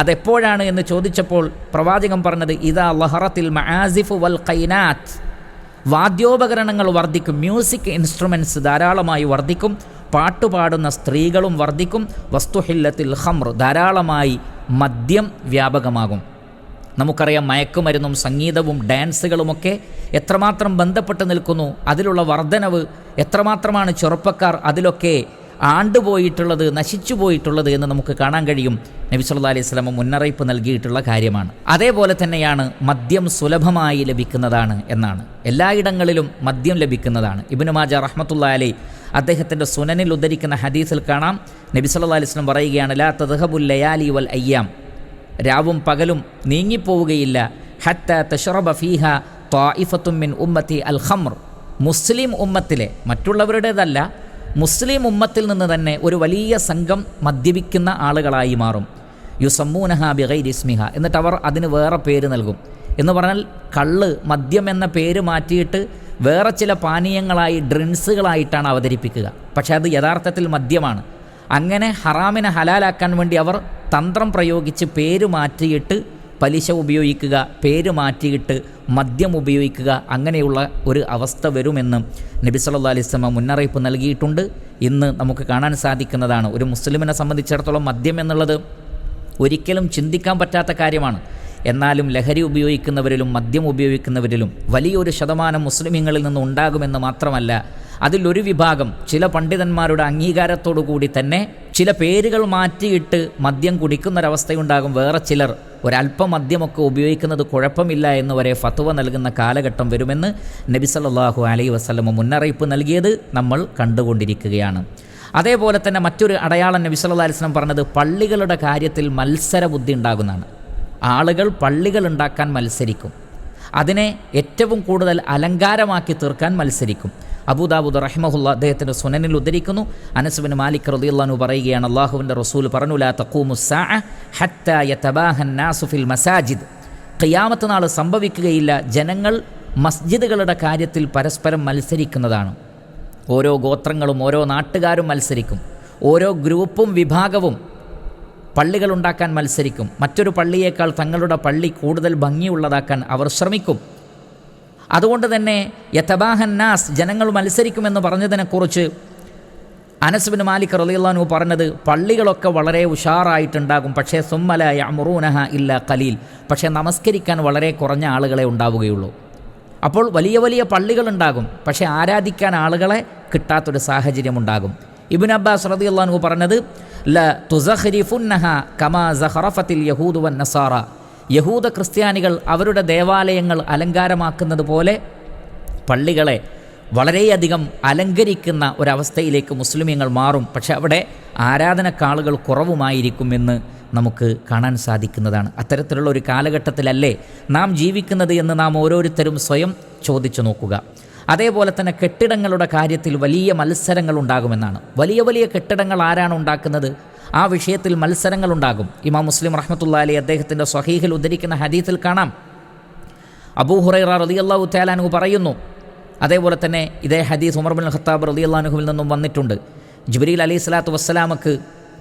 Speaker 1: അതെപ്പോഴാണ് എന്ന് ചോദിച്ചപ്പോൾ പ്രവാചകം പറഞ്ഞത് ഇതാ ലഹറത്തിൽ മഹാസിഫ് വൽ കൈനാത്ത് വാദ്യോപകരണങ്ങൾ വർദ്ധിക്കും മ്യൂസിക് ഇൻസ്ട്രുമെൻറ്റ്സ് ധാരാളമായി വർദ്ധിക്കും പാട്ടുപാടുന്ന സ്ത്രീകളും വർദ്ധിക്കും വസ്തുഹില്ലത്തിൽ ഹമർ ധാരാളമായി മദ്യം വ്യാപകമാകും നമുക്കറിയാം മയക്കുമരുന്നും സംഗീതവും ഡാൻസുകളുമൊക്കെ എത്രമാത്രം ബന്ധപ്പെട്ട് നിൽക്കുന്നു അതിലുള്ള വർധനവ് എത്രമാത്രമാണ് ചെറുപ്പക്കാർ അതിലൊക്കെ ആണ്ടുപോയിട്ടുള്ളത് നശിച്ചു പോയിട്ടുള്ളത് എന്ന് നമുക്ക് കാണാൻ കഴിയും നബി സല്ലാ അലൈഹി സ്വലം മുന്നറിയിപ്പ് നൽകിയിട്ടുള്ള കാര്യമാണ് അതേപോലെ തന്നെയാണ് മദ്യം സുലഭമായി ലഭിക്കുന്നതാണ് എന്നാണ് എല്ലായിടങ്ങളിലും മദ്യം ലഭിക്കുന്നതാണ് ഇബിനു മാജ റഹ്മത്തുള്ള അലൈ അദ്ദേഹത്തിൻ്റെ സുനനിൽ ഉദ്ധരിക്കുന്ന ഹദീസിൽ കാണാം നബി സല്ലാ അലൈഹി സ്വലം പറയുകയാണ് ലാ തദഹബുൽ ലയാലി വൽ അയ്യാം രാവും പകലും നീങ്ങിപ്പോവുകയില്ല ഹത്ത തഷറബ ഫീഹ ത്വാഇഫത്തുമ്മിൻ മിൻ ഉമ്മത്തി അൽ ഖമർ മുസ്ലിം ഉമ്മത്തിലെ മറ്റുള്ളവരുടേതല്ല മുസ്ലിം ഉമ്മത്തിൽ നിന്ന് തന്നെ ഒരു വലിയ സംഘം മദ്യപിക്കുന്ന ആളുകളായി മാറും യുസമ്മൂനഹ ബിഗൈ ഇസ്മിഹ എന്നിട്ട് അവർ അതിന് വേറെ പേര് നൽകും എന്ന് പറഞ്ഞാൽ കള്ള് മദ്യം എന്ന പേര് മാറ്റിയിട്ട് വേറെ ചില പാനീയങ്ങളായി ഡ്രിങ്ക്സുകളായിട്ടാണ് അവതരിപ്പിക്കുക പക്ഷേ അത് യഥാർത്ഥത്തിൽ മദ്യമാണ് അങ്ങനെ ഹറാമിനെ ഹലാലാക്കാൻ വേണ്ടി അവർ തന്ത്രം പ്രയോഗിച്ച് പേര് മാറ്റിയിട്ട് പലിശ ഉപയോഗിക്കുക പേര് മാറ്റിയിട്ട് മദ്യം ഉപയോഗിക്കുക അങ്ങനെയുള്ള ഒരു അവസ്ഥ വരുമെന്നും നബി സല്ലാ അലിസ്ലമ മുന്നറിയിപ്പ് നൽകിയിട്ടുണ്ട് ഇന്ന് നമുക്ക് കാണാൻ സാധിക്കുന്നതാണ് ഒരു മുസ്ലിമിനെ സംബന്ധിച്ചിടത്തോളം മദ്യം എന്നുള്ളത് ഒരിക്കലും ചിന്തിക്കാൻ പറ്റാത്ത കാര്യമാണ് എന്നാലും ലഹരി ഉപയോഗിക്കുന്നവരിലും മദ്യം ഉപയോഗിക്കുന്നവരിലും വലിയൊരു ശതമാനം മുസ്ലിമീങ്ങളിൽ നിന്ന് ഉണ്ടാകുമെന്ന് മാത്രമല്ല അതിലൊരു വിഭാഗം ചില പണ്ഡിതന്മാരുടെ അംഗീകാരത്തോടു കൂടി തന്നെ ചില പേരുകൾ മാറ്റിയിട്ട് മദ്യം കുടിക്കുന്നൊരവസ്ഥയുണ്ടാകും വേറെ ചിലർ ഒരല്പം മദ്യമൊക്കെ ഉപയോഗിക്കുന്നത് കുഴപ്പമില്ല എന്ന് വരെ ഫത്വ നൽകുന്ന കാലഘട്ടം വരുമെന്ന് നബിസല്ലാഹു അലൈ വസ്ലമ മുന്നറിയിപ്പ് നൽകിയത് നമ്മൾ കണ്ടുകൊണ്ടിരിക്കുകയാണ് അതേപോലെ തന്നെ മറ്റൊരു അടയാളം നബി സല്ലാ അലിസ്ലം പറഞ്ഞത് പള്ളികളുടെ കാര്യത്തിൽ മത്സര ബുദ്ധി ഉണ്ടാകുന്നതാണ് ആളുകൾ പള്ളികൾ ഉണ്ടാക്കാൻ മത്സരിക്കും അതിനെ ഏറ്റവും കൂടുതൽ അലങ്കാരമാക്കി തീർക്കാൻ മത്സരിക്കും അബൂദാബുദ് റഹിമഹുല്ല അദ്ദേഹത്തിൻ്റെ സുനനിൽ ഉദ്ധരിക്കുന്നു അനസുബിൻ മാലിക് റദിയുള്ളാനു പറയുകയാണ് അള്ളാഹുവിൻ്റെ റസൂൽ പറഞ്ഞു ലാ തക്കൂമുസാ ഹത്തായ നാസുഫിൽ മസാജിദ് ഖിയാമത്ത് നാൾ സംഭവിക്കുകയില്ല ജനങ്ങൾ മസ്ജിദുകളുടെ കാര്യത്തിൽ പരസ്പരം മത്സരിക്കുന്നതാണ് ഓരോ ഗോത്രങ്ങളും ഓരോ നാട്ടുകാരും മത്സരിക്കും ഓരോ ഗ്രൂപ്പും വിഭാഗവും പള്ളികൾ ഉണ്ടാക്കാൻ മത്സരിക്കും മറ്റൊരു പള്ളിയേക്കാൾ തങ്ങളുടെ പള്ളി കൂടുതൽ ഭംഗിയുള്ളതാക്കാൻ അവർ ശ്രമിക്കും അതുകൊണ്ട് തന്നെ നാസ് ജനങ്ങൾ മത്സരിക്കുമെന്ന് പറഞ്ഞതിനെക്കുറിച്ച് അനസ്ബിൻ മാലിക് റലിയുള്ളാനു പറഞ്ഞത് പള്ളികളൊക്കെ വളരെ ഉഷാറായിട്ടുണ്ടാകും പക്ഷേ സുമ്മല യമുറൂനഹ ഇല്ല കലീൽ പക്ഷേ നമസ്കരിക്കാൻ വളരെ കുറഞ്ഞ ആളുകളെ ഉണ്ടാവുകയുള്ളൂ അപ്പോൾ വലിയ വലിയ പള്ളികളുണ്ടാകും പക്ഷേ ആരാധിക്കാൻ ആളുകളെ കിട്ടാത്തൊരു സാഹചര്യമുണ്ടാകും ഇബിൻ അബ്ബാസ് റദിയുള്ളാനു പറഞ്ഞത് ല തുസഹരിഫുന്നഹ കമാ സഹറഫത്തിൽ യഹൂദുവൻ നസാറ യഹൂദ ക്രിസ്ത്യാനികൾ അവരുടെ ദേവാലയങ്ങൾ അലങ്കാരമാക്കുന്നത് പോലെ പള്ളികളെ വളരെയധികം അലങ്കരിക്കുന്ന ഒരവസ്ഥയിലേക്ക് മുസ്ലിമീങ്ങൾ മാറും പക്ഷെ അവിടെ ആരാധനക്കാളുകൾ കുറവുമായിരിക്കുമെന്ന് നമുക്ക് കാണാൻ സാധിക്കുന്നതാണ് അത്തരത്തിലുള്ള ഒരു കാലഘട്ടത്തിലല്ലേ നാം ജീവിക്കുന്നത് എന്ന് നാം ഓരോരുത്തരും സ്വയം ചോദിച്ചു നോക്കുക അതേപോലെ തന്നെ കെട്ടിടങ്ങളുടെ കാര്യത്തിൽ വലിയ മത്സരങ്ങൾ ഉണ്ടാകുമെന്നാണ് വലിയ വലിയ കെട്ടിടങ്ങൾ ആരാണ് ഉണ്ടാക്കുന്നത് ആ വിഷയത്തിൽ മത്സരങ്ങളുണ്ടാകും ഇമാം മുസ്ലിം റഹ്മത്തുള്ള അലി അദ്ദേഹത്തിൻ്റെ സ്വഹീഹിൽ ഉദ്ധരിക്കുന്ന ഹദീത്തിൽ കാണാം അബൂ ഹുറൈറ റലിയല്ലാഹു തയാലാനു പറയുന്നു അതേപോലെ തന്നെ ഇതേ ഹദീസ് ഉമർ ബിൻ ഖത്താബ് റലിയല്ലാനുഹുവിൽ നിന്നും വന്നിട്ടുണ്ട് ജിബ്രീൽ അലി സ്വലാത്തു വസ്സലാമക്ക്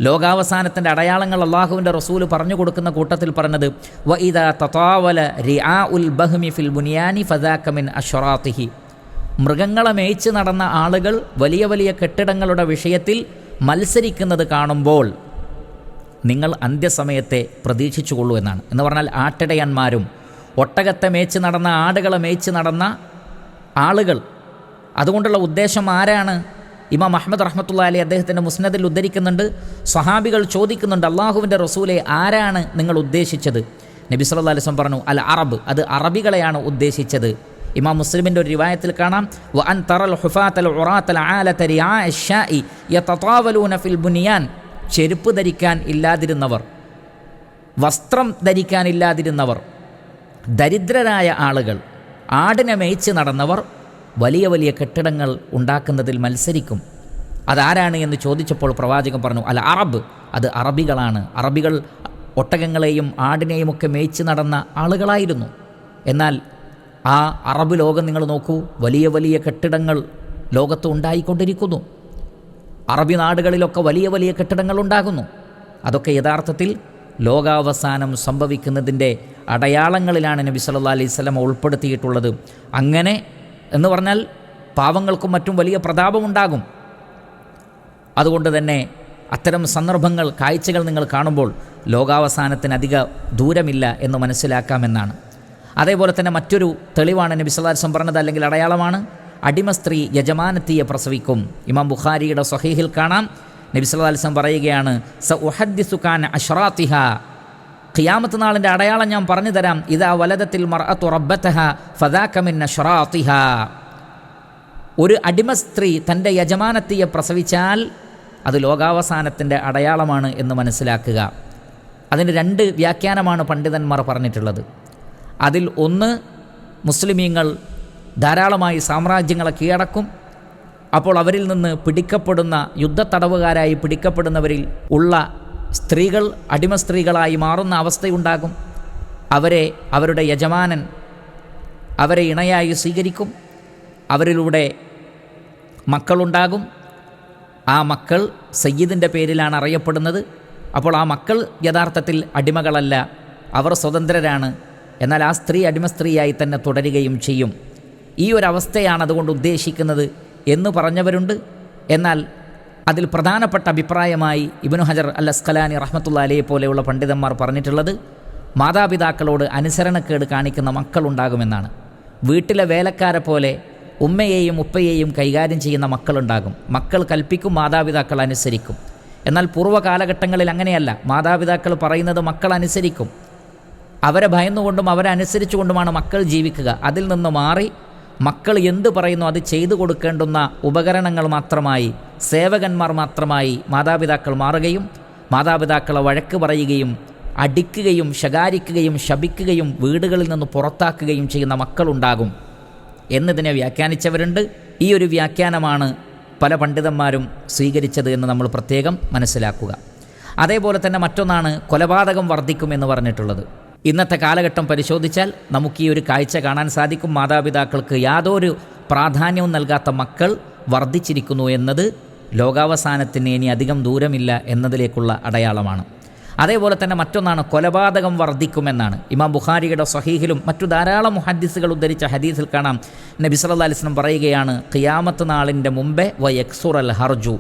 Speaker 1: ലോകാവസാനത്തിൻ്റെ അടയാളങ്ങൾ അള്ളാഹുവിൻ്റെ റസൂല് പറഞ്ഞു കൊടുക്കുന്ന കൂട്ടത്തിൽ പറഞ്ഞത് വ ഇദ തത്താവല റിആ ഉൽ ബഹ്മി ഫിൽ ബുനിയാനി ഫദാക്കമിൻ അഷറാത്തിഹി മൃഗങ്ങളെ മേയിച്ച് നടന്ന ആളുകൾ വലിയ വലിയ കെട്ടിടങ്ങളുടെ വിഷയത്തിൽ മത്സരിക്കുന്നത് കാണുമ്പോൾ നിങ്ങൾ അന്ത്യസമയത്തെ പ്രതീക്ഷിച്ചുകൊള്ളൂ എന്നാണ് എന്ന് പറഞ്ഞാൽ ആട്ടിടയന്മാരും ഒട്ടകത്തെ മേച്ച് നടന്ന ആടുകളെ മേച്ച് നടന്ന ആളുകൾ അതുകൊണ്ടുള്ള ഉദ്ദേശം ആരാണ് ഇമാം അഹമ്മദ് റഹ്മത്തുള്ള അലി അദ്ദേഹത്തിൻ്റെ മുസ്നദിൽ ഉദ്ധരിക്കുന്നുണ്ട് സ്വഹാബികൾ ചോദിക്കുന്നുണ്ട് അള്ളാഹുവിൻ്റെ റസൂലെ ആരാണ് നിങ്ങൾ ഉദ്ദേശിച്ചത് നബി സല്ലാ അലിസ്ലം പറഞ്ഞു അൽ അറബ് അത് അറബികളെയാണ് ഉദ്ദേശിച്ചത് ഇമാം മുസ്ലിമിൻ്റെ ഒരു രൂപായത്തിൽ കാണാം ഫിൽ ബുനിയാൻ ചെരുപ്പ് ധരിക്കാൻ ഇല്ലാതിരുന്നവർ വസ്ത്രം ധരിക്കാൻ ഇല്ലാതിരുന്നവർ ദരിദ്രരായ ആളുകൾ ആടിനെ മേയിച്ച് നടന്നവർ വലിയ വലിയ കെട്ടിടങ്ങൾ ഉണ്ടാക്കുന്നതിൽ മത്സരിക്കും അതാരാണ് എന്ന് ചോദിച്ചപ്പോൾ പ്രവാചകൻ പറഞ്ഞു അല്ല അറബ് അത് അറബികളാണ് അറബികൾ ഒട്ടകങ്ങളെയും ആടിനെയും ഒക്കെ മേയിച്ച് നടന്ന ആളുകളായിരുന്നു എന്നാൽ ആ അറബ് ലോകം നിങ്ങൾ നോക്കൂ വലിയ വലിയ കെട്ടിടങ്ങൾ ലോകത്ത് ഉണ്ടായിക്കൊണ്ടിരിക്കുന്നു അറബി നാടുകളിലൊക്കെ വലിയ വലിയ കെട്ടിടങ്ങൾ ഉണ്ടാകുന്നു അതൊക്കെ യഥാർത്ഥത്തിൽ ലോകാവസാനം സംഭവിക്കുന്നതിൻ്റെ അടയാളങ്ങളിലാണ് നബി സല്ലാ അലൈഹി സ്വലം ഉൾപ്പെടുത്തിയിട്ടുള്ളത് അങ്ങനെ എന്ന് പറഞ്ഞാൽ പാവങ്ങൾക്കും മറ്റും വലിയ പ്രതാപമുണ്ടാകും അതുകൊണ്ട് തന്നെ അത്തരം സന്ദർഭങ്ങൾ കാഴ്ചകൾ നിങ്ങൾ കാണുമ്പോൾ ലോകാവസാനത്തിന് അധിക ദൂരമില്ല എന്ന് മനസ്സിലാക്കാമെന്നാണ് അതേപോലെ തന്നെ മറ്റൊരു തെളിവാണ് നബി സല്ലാസ്വം പറഞ്ഞത് അല്ലെങ്കിൽ അടയാളമാണ് അടിമ സ്ത്രീ യജമാനത്തിയെ പ്രസവിക്കും ഇമാം ബുഖാരിയുടെ സഹീഹിൽ കാണാം നബി സല്ലാസ്വം പറയുകയാണ് സ ഉഹദ്സുഖാൻ അഷ്റാത്തിഹ ഖിയാമത്ത് നാളിൻ്റെ അടയാളം ഞാൻ പറഞ്ഞു തരാം ഇതാ വലതത്തിൽ മറഅത്തു ഫദാക ഫദാക്കമിൻ അഷ്റാത്തിഹ ഒരു അടിമ സ്ത്രീ തൻ്റെ യജമാനത്തിയെ പ്രസവിച്ചാൽ അത് ലോകാവസാനത്തിൻ്റെ അടയാളമാണ് എന്ന് മനസ്സിലാക്കുക അതിന് രണ്ട് വ്യാഖ്യാനമാണ് പണ്ഡിതന്മാർ പറഞ്ഞിട്ടുള്ളത് അതിൽ ഒന്ന് മുസ്ലിമീങ്ങൾ ധാരാളമായി സാമ്രാജ്യങ്ങളെ കീഴടക്കും അപ്പോൾ അവരിൽ നിന്ന് പിടിക്കപ്പെടുന്ന യുദ്ധ തടവുകാരായി പിടിക്കപ്പെടുന്നവരിൽ ഉള്ള സ്ത്രീകൾ അടിമ സ്ത്രീകളായി മാറുന്ന അവസ്ഥയുണ്ടാകും അവരെ അവരുടെ യജമാനൻ അവരെ ഇണയായി സ്വീകരിക്കും അവരിലൂടെ മക്കളുണ്ടാകും ആ മക്കൾ സയ്യിദിൻ്റെ പേരിലാണ് അറിയപ്പെടുന്നത് അപ്പോൾ ആ മക്കൾ യഥാർത്ഥത്തിൽ അടിമകളല്ല അവർ സ്വതന്ത്രരാണ് എന്നാൽ ആ സ്ത്രീ അടിമ സ്ത്രീയായി തന്നെ തുടരുകയും ചെയ്യും ഈ ഒരു അവസ്ഥയാണ് അതുകൊണ്ട് ഉദ്ദേശിക്കുന്നത് എന്ന് പറഞ്ഞവരുണ്ട് എന്നാൽ അതിൽ പ്രധാനപ്പെട്ട അഭിപ്രായമായി ഇബ്നു ഹജർ അൽ അസ്കലാനി റഹ്മത്തുള്ള അലയെ പോലെയുള്ള പണ്ഡിതന്മാർ പറഞ്ഞിട്ടുള്ളത് മാതാപിതാക്കളോട് അനുസരണക്കേട് കാണിക്കുന്ന മക്കളുണ്ടാകുമെന്നാണ് വീട്ടിലെ വേലക്കാരെ പോലെ ഉമ്മയെയും ഉപ്പയെയും കൈകാര്യം ചെയ്യുന്ന മക്കളുണ്ടാകും മക്കൾ കൽപ്പിക്കും മാതാപിതാക്കൾ അനുസരിക്കും എന്നാൽ പൂർവ്വകാലഘട്ടങ്ങളിൽ അങ്ങനെയല്ല മാതാപിതാക്കൾ പറയുന്നത് മക്കൾ അനുസരിക്കും അവരെ ഭയന്നുകൊണ്ടും അവരനുസരിച്ചുകൊണ്ടുമാണ് മക്കൾ ജീവിക്കുക അതിൽ നിന്ന് മാറി മക്കൾ എന്ത് പറയുന്നു അത് ചെയ്തു കൊടുക്കേണ്ടുന്ന ഉപകരണങ്ങൾ മാത്രമായി സേവകന്മാർ മാത്രമായി മാതാപിതാക്കൾ മാറുകയും മാതാപിതാക്കളെ വഴക്ക് പറയുകയും അടിക്കുകയും ശകാരിക്കുകയും ശപിക്കുകയും വീടുകളിൽ നിന്ന് പുറത്താക്കുകയും ചെയ്യുന്ന മക്കളുണ്ടാകും എന്നിതിനെ വ്യാഖ്യാനിച്ചവരുണ്ട് ഈ ഒരു വ്യാഖ്യാനമാണ് പല പണ്ഡിതന്മാരും സ്വീകരിച്ചത് എന്ന് നമ്മൾ പ്രത്യേകം മനസ്സിലാക്കുക അതേപോലെ തന്നെ മറ്റൊന്നാണ് കൊലപാതകം വർദ്ധിക്കുമെന്ന് പറഞ്ഞിട്ടുള്ളത് ഇന്നത്തെ കാലഘട്ടം പരിശോധിച്ചാൽ നമുക്ക് ഈ ഒരു കാഴ്ച കാണാൻ സാധിക്കും മാതാപിതാക്കൾക്ക് യാതൊരു പ്രാധാന്യവും നൽകാത്ത മക്കൾ വർദ്ധിച്ചിരിക്കുന്നു എന്നത് ലോകാവസാനത്തിന് ഇനി അധികം ദൂരമില്ല എന്നതിലേക്കുള്ള അടയാളമാണ് അതേപോലെ തന്നെ മറ്റൊന്നാണ് കൊലപാതകം വർദ്ധിക്കുമെന്നാണ് ഇമാം ബുഖാരിയുടെ സഹീഹിലും മറ്റു ധാരാളം മുഹദ്ദിസുകൾ ഉദ്ധരിച്ച ഹദീസിൽ കാണാം നബി സല്ലാ അലിസ്ലം പറയുകയാണ് ഖിയാമത്ത് നാളിൻ്റെ മുമ്പേ വയക്സുർ അൽ ഹർജു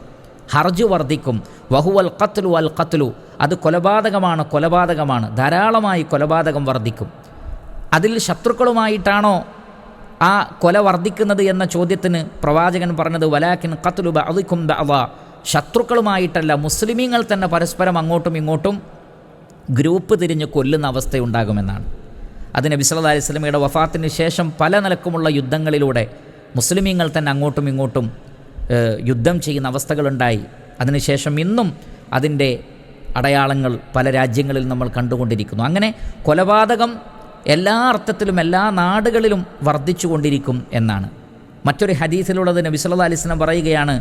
Speaker 1: ഹർജ് വർദ്ധിക്കും വഹുവൽ ഖത്ലു അൽ ഖത്ലു അത് കൊലപാതകമാണ് കൊലപാതകമാണ് ധാരാളമായി കൊലപാതകം വർദ്ധിക്കും അതിൽ ശത്രുക്കളുമായിട്ടാണോ ആ കൊല വർദ്ധിക്കുന്നത് എന്ന ചോദ്യത്തിന് പ്രവാചകൻ പറഞ്ഞത് വലാഖിൻ ഖത്ലു ബഅദിക്കും ബഅവ ശത്രുക്കളുമായിട്ടല്ല മുസ്ലിമീങ്ങൾ തന്നെ പരസ്പരം അങ്ങോട്ടും ഇങ്ങോട്ടും ഗ്രൂപ്പ് തിരിഞ്ഞ് കൊല്ലുന്ന അവസ്ഥയുണ്ടാകുമെന്നാണ് അതിന് നബി സല്ലാ അലൈഹി സ്വലമിയുടെ വഫാത്തിന് ശേഷം പല നിലക്കുമുള്ള യുദ്ധങ്ങളിലൂടെ മുസ്ലിമീങ്ങൾ തന്നെ അങ്ങോട്ടും ഇങ്ങോട്ടും യുദ്ധം ചെയ്യുന്ന അവസ്ഥകളുണ്ടായി അതിനുശേഷം ഇന്നും അതിൻ്റെ അടയാളങ്ങൾ പല രാജ്യങ്ങളിൽ നമ്മൾ കണ്ടുകൊണ്ടിരിക്കുന്നു അങ്ങനെ കൊലപാതകം എല്ലാ അർത്ഥത്തിലും എല്ലാ നാടുകളിലും കൊണ്ടിരിക്കും എന്നാണ് മറ്റൊരു ഹദീസിലുള്ളത് നബി സല്ലല്ലാഹു അലൈഹി വസല്ലം പറയുകയാണ്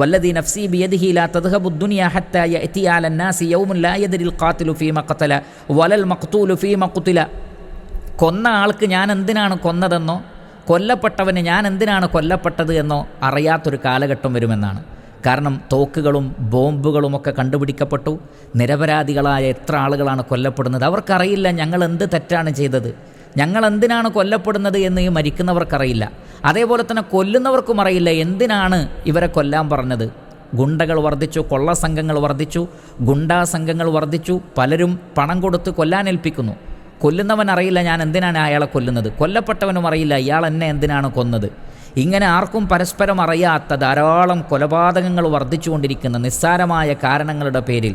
Speaker 1: വല്ലദീ നഫ്സി ബിയദിഹി ലാ തദ്ഹബു ദുനിയാ ഹത്താ യഅതി അല നാസി യൗമുൻ ലാ യദരിൽ ഖാതിലു ഫീമ ഖതല വലൽ മഖ്തൂലു ഫീ ഖുതില കൊന്ന ആൾക്ക് ഞാൻ എന്തിനാണ് കൊന്നതെന്നോ കൊല്ലപ്പെട്ടവന് ഞാൻ എന്തിനാണ് കൊല്ലപ്പെട്ടത് എന്നോ അറിയാത്തൊരു കാലഘട്ടം വരുമെന്നാണ് കാരണം തോക്കുകളും ബോംബുകളും ഒക്കെ കണ്ടുപിടിക്കപ്പെട്ടു നിരപരാധികളായ എത്ര ആളുകളാണ് കൊല്ലപ്പെടുന്നത് അവർക്കറിയില്ല ഞങ്ങൾ എന്ത് തെറ്റാണ് ചെയ്തത് ഞങ്ങൾ എന്തിനാണ് കൊല്ലപ്പെടുന്നത് എന്ന് ഈ മരിക്കുന്നവർക്കറിയില്ല അതേപോലെ തന്നെ കൊല്ലുന്നവർക്കും അറിയില്ല എന്തിനാണ് ഇവരെ കൊല്ലാൻ പറഞ്ഞത് ഗുണ്ടകൾ വർദ്ധിച്ചു കൊള്ള സംഘങ്ങൾ വർദ്ധിച്ചു ഗുണ്ടാ സംഘങ്ങൾ വർദ്ധിച്ചു പലരും പണം കൊടുത്ത് കൊല്ലാനേൽപ്പിക്കുന്നു കൊല്ലുന്നവൻ അറിയില്ല ഞാൻ എന്തിനാണ് അയാളെ കൊല്ലുന്നത് കൊല്ലപ്പെട്ടവനും അറിയില്ല ഇയാൾ എന്നെ എന്തിനാണ് കൊന്നത് ഇങ്ങനെ ആർക്കും പരസ്പരം അറിയാത്ത ധാരാളം കൊലപാതകങ്ങൾ വർദ്ധിച്ചുകൊണ്ടിരിക്കുന്ന നിസ്സാരമായ കാരണങ്ങളുടെ പേരിൽ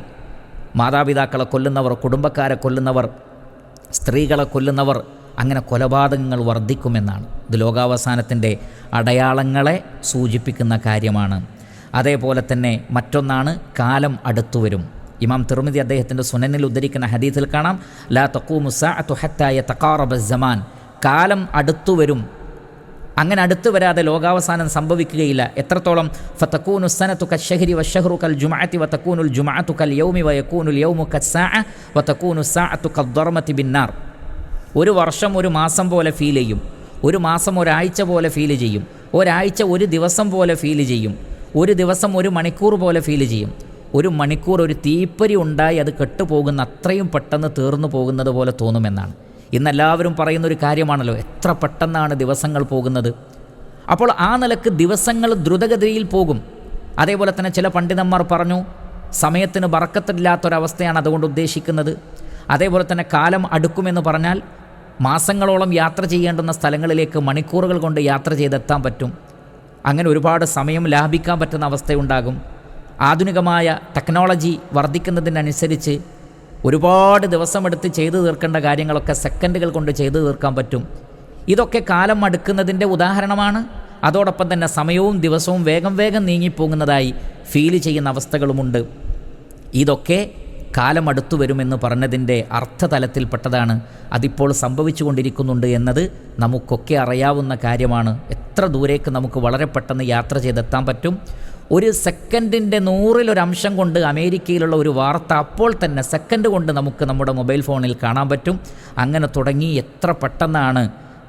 Speaker 1: മാതാപിതാക്കളെ കൊല്ലുന്നവർ കുടുംബക്കാരെ കൊല്ലുന്നവർ സ്ത്രീകളെ കൊല്ലുന്നവർ അങ്ങനെ കൊലപാതകങ്ങൾ വർദ്ധിക്കുമെന്നാണ് ഇത് ലോകാവസാനത്തിൻ്റെ അടയാളങ്ങളെ സൂചിപ്പിക്കുന്ന കാര്യമാണ് അതേപോലെ തന്നെ മറ്റൊന്നാണ് കാലം അടുത്തുവരും ഇമാം തിറുമിതി അദ്ദേഹത്തിൻ്റെ സുനനിൽ ഉദ്ധരിക്കുന്ന ഹദീത്തിൽ കാണാം ലാ തക്കൂമുസാഅത്തു ഹത്തായ തക്കാറബ ജമാൻ കാലം അടുത്തു വരും അങ്ങനെ അടുത്തു വരാതെ ലോകാവസാനം സംഭവിക്കുകയില്ല എത്രത്തോളം ഫത്തക്കൂനു സനത്തു കഷഹരി വഷഹ്റു കൽ ജുമാഅത്തി വത്തക്കൂനുൽ ജുമാഅത്തു കൽ യൗമി വയക്കൂനുൽ യൗമു കസാ വത്തക്കൂനു സാഅത്തു കദ്വർമത്തി ബിന്നാർ ഒരു വർഷം ഒരു മാസം പോലെ ഫീൽ ചെയ്യും ഒരു മാസം ഒരാഴ്ച പോലെ ഫീൽ ചെയ്യും ഒരാഴ്ച ഒരു ദിവസം പോലെ ഫീൽ ചെയ്യും ഒരു ദിവസം ഒരു മണിക്കൂർ പോലെ ഫീൽ ചെയ്യും ഒരു മണിക്കൂർ ഒരു തീപ്പരി ഉണ്ടായി അത് കെട്ടുപോകുന്ന അത്രയും പെട്ടെന്ന് തീർന്നു പോകുന്നത് പോലെ തോന്നുമെന്നാണ് ഇന്നെല്ലാവരും പറയുന്ന ഒരു കാര്യമാണല്ലോ എത്ര പെട്ടെന്നാണ് ദിവസങ്ങൾ പോകുന്നത് അപ്പോൾ ആ നിലക്ക് ദിവസങ്ങൾ ദ്രുതഗതിയിൽ പോകും അതേപോലെ തന്നെ ചില പണ്ഡിതന്മാർ പറഞ്ഞു സമയത്തിന് വറക്കത്തില്ലാത്തൊരവസ്ഥയാണ് അതുകൊണ്ട് ഉദ്ദേശിക്കുന്നത് അതേപോലെ തന്നെ കാലം അടുക്കുമെന്ന് പറഞ്ഞാൽ മാസങ്ങളോളം യാത്ര ചെയ്യേണ്ടുന്ന സ്ഥലങ്ങളിലേക്ക് മണിക്കൂറുകൾ കൊണ്ട് യാത്ര ചെയ്തെത്താൻ പറ്റും അങ്ങനെ ഒരുപാട് സമയം ലാഭിക്കാൻ പറ്റുന്ന അവസ്ഥയുണ്ടാകും ആധുനികമായ ടെക്നോളജി വർദ്ധിക്കുന്നതിനനുസരിച്ച് ഒരുപാട് ദിവസമെടുത്ത് ചെയ്തു തീർക്കേണ്ട കാര്യങ്ങളൊക്കെ സെക്കൻഡുകൾ കൊണ്ട് ചെയ്തു തീർക്കാൻ പറ്റും ഇതൊക്കെ കാലം അടുക്കുന്നതിൻ്റെ ഉദാഹരണമാണ് അതോടൊപ്പം തന്നെ സമയവും ദിവസവും വേഗം വേഗം നീങ്ങിപ്പോകുന്നതായി ഫീൽ ചെയ്യുന്ന അവസ്ഥകളുമുണ്ട് ഇതൊക്കെ കാലം അടുത്തു വരുമെന്ന് പറഞ്ഞതിൻ്റെ അർത്ഥതലത്തിൽപ്പെട്ടതാണ് അതിപ്പോൾ സംഭവിച്ചുകൊണ്ടിരിക്കുന്നുണ്ട് എന്നത് നമുക്കൊക്കെ അറിയാവുന്ന കാര്യമാണ് എത്ര ദൂരേക്ക് നമുക്ക് വളരെ പെട്ടെന്ന് യാത്ര ചെയ്തെത്താൻ പറ്റും ഒരു സെക്കൻഡിൻ്റെ നൂറിലൊരംശം കൊണ്ട് അമേരിക്കയിലുള്ള ഒരു വാർത്ത അപ്പോൾ തന്നെ സെക്കൻഡ് കൊണ്ട് നമുക്ക് നമ്മുടെ മൊബൈൽ ഫോണിൽ കാണാൻ പറ്റും അങ്ങനെ തുടങ്ങി എത്ര പെട്ടെന്നാണ്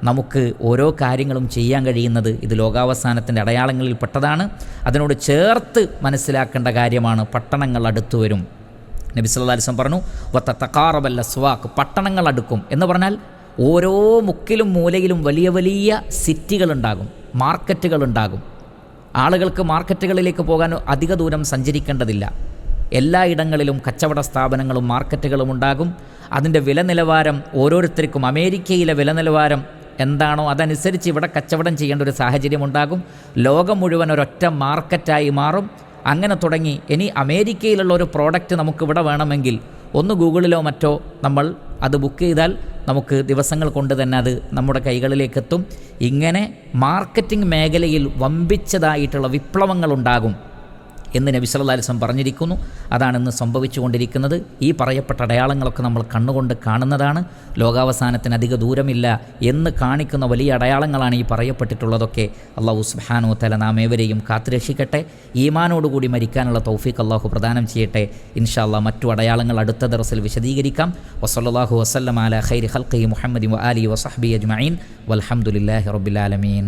Speaker 1: നമുക്ക് ഓരോ കാര്യങ്ങളും ചെയ്യാൻ കഴിയുന്നത് ഇത് ലോകാവസാനത്തിൻ്റെ അടയാളങ്ങളിൽ പെട്ടതാണ് അതിനോട് ചേർത്ത് മനസ്സിലാക്കേണ്ട കാര്യമാണ് പട്ടണങ്ങൾ അടുത്തു വരും നബി സല്ലാ പറഞ്ഞു വത്ത തക്കാറബല്ല സ്വാക്ക് പട്ടണങ്ങൾ അടുക്കും എന്ന് പറഞ്ഞാൽ ഓരോ മുക്കിലും മൂലയിലും വലിയ വലിയ സിറ്റികളുണ്ടാകും മാർക്കറ്റുകളുണ്ടാകും ആളുകൾക്ക് മാർക്കറ്റുകളിലേക്ക് പോകാൻ അധിക ദൂരം സഞ്ചരിക്കേണ്ടതില്ല എല്ലായിടങ്ങളിലും കച്ചവട സ്ഥാപനങ്ങളും മാർക്കറ്റുകളും ഉണ്ടാകും അതിൻ്റെ വില നിലവാരം ഓരോരുത്തർക്കും അമേരിക്കയിലെ വില നിലവാരം എന്താണോ അതനുസരിച്ച് ഇവിടെ കച്ചവടം ചെയ്യേണ്ട ഒരു സാഹചര്യം ഉണ്ടാകും ലോകം മുഴുവൻ ഒരൊറ്റ മാർക്കറ്റായി മാറും അങ്ങനെ തുടങ്ങി ഇനി അമേരിക്കയിലുള്ള ഒരു പ്രോഡക്റ്റ് നമുക്കിവിടെ വേണമെങ്കിൽ ഒന്ന് ഗൂഗിളിലോ മറ്റോ നമ്മൾ അത് ബുക്ക് ചെയ്താൽ നമുക്ക് ദിവസങ്ങൾ കൊണ്ട് തന്നെ അത് നമ്മുടെ കൈകളിലേക്കെത്തും ഇങ്ങനെ മാർക്കറ്റിംഗ് മേഖലയിൽ വമ്പിച്ചതായിട്ടുള്ള വിപ്ലവങ്ങൾ ഉണ്ടാകും എന്ന് നബി അലൈഹി വസല്ലം പറഞ്ഞിരിക്കുന്നു അതാണ് ഇന്ന് സംഭവിച്ചുകൊണ്ടിരിക്കുന്നത് ഈ പറയപ്പെട്ട അടയാളങ്ങളൊക്കെ നമ്മൾ കണ്ണുകൊണ്ട് കാണുന്നതാണ് ലോകാവസാനത്തിന് അധിക ദൂരമില്ല എന്ന് കാണിക്കുന്ന വലിയ അടയാളങ്ങളാണ് ഈ പറയപ്പെട്ടിട്ടുള്ളതൊക്കെ അള്ളാഹു വ തല നാം ഏവരെയും കാത്തുരക്ഷിക്കട്ടെ ഈമാനോടുകൂടി മരിക്കാനുള്ള തൗഫീഖ് അള്ളാഹു പ്രദാനം ചെയ്യട്ടെ ഇൻഷാല്ലാ മറ്റു അടയാളങ്ങൾ അടുത്ത ദറസിൽ വിശദീകരിക്കാം വസല്ലാഹു വസ്ലം അല ഖൈർ ഹൽഖി മുഹമ്മദ് അലി വസഹബി വൽഹംദുലില്ലാഹി വലഹമുല്ലാഹി റബുലാലമീൻ